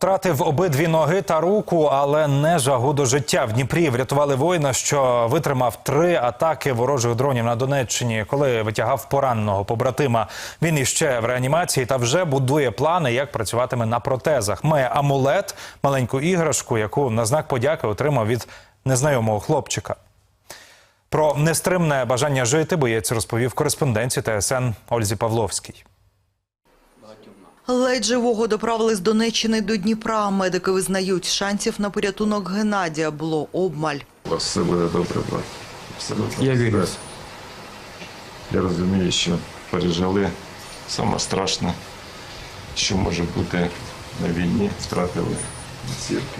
Втратив обидві ноги та руку, але не жагу до життя. В Дніпрі врятували воїна, що витримав три атаки ворожих дронів на Донеччині, коли витягав пораненого побратима. Він іще в реанімації та вже будує плани, як працюватиме на протезах. Має амулет, маленьку іграшку, яку на знак подяки отримав від незнайомого хлопчика. Про нестримне бажання жити боєць розповів кореспонденції ТСН Ользі Павловській. Ледь живого доправили з Донеччини до Дніпра. Медики визнають, шансів на порятунок Геннадія було обмаль. У вас все буде добре, брат. Все Я вірю. Я розумію, що пережили саме страшне, що може бути на війні, втратили.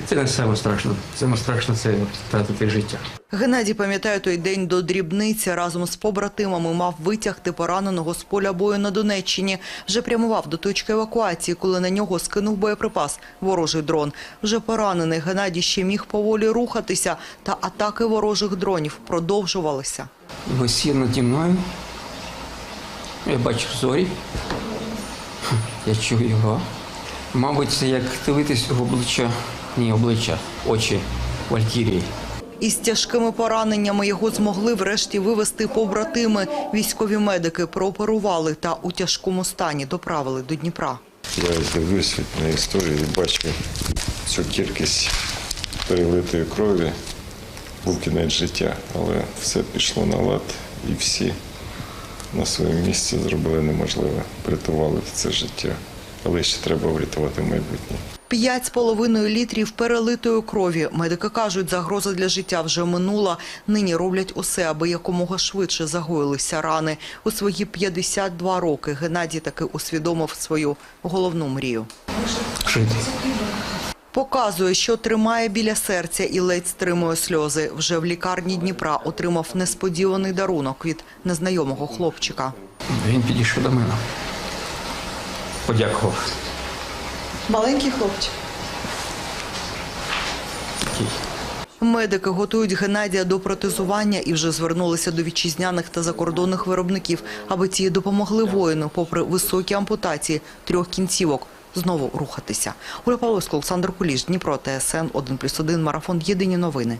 Це не саме страшно. Саме страшно це втратити життя. Геннадій пам'ятає той день до дрібниці. Разом з побратимами мав витягти пораненого з поля бою на Донеччині. Вже прямував до точки евакуації, коли на нього скинув боєприпас ворожий дрон. Вже поранений Геннадій ще міг поволі рухатися, та атаки ворожих дронів продовжувалися. Висів наді мною. Я бачу зорі. Я чую його. Мабуть, це як дивитись в обличчя, ні, обличчя, очі Валькірії. Із тяжкими пораненнями його змогли врешті вивести побратими. Військові медики прооперували та у тяжкому стані доправили до Дніпра. Я дивлюсь на історію і бачу цю кількість перелитої крові. Був кінець життя, але все пішло на лад і всі на своєму місці зробили неможливе, врятували це життя. Але ще треба врятувати майбутнє. П'ять з половиною літрів перелитої крові. Медики кажуть, загроза для життя вже минула. Нині роблять усе, аби якомога швидше загоїлися рани. У свої 52 роки Геннадій таки усвідомив свою головну мрію. Жити. Показує, що тримає біля серця і ледь стримує сльози. Вже в лікарні Дніпра отримав несподіваний дарунок від незнайомого хлопчика. Він підійшов до мене. Подякував. Маленький хлопчик. Такий. Медики готують Геннадія до протезування і вже звернулися до вітчизняних та закордонних виробників, аби ті допомогли воїну, попри високі ампутації трьох кінцівок, знову рухатися. Оля Павловська, Олександр Куліш, Дніпро, ТСН 1+,1, Марафон. Єдині новини.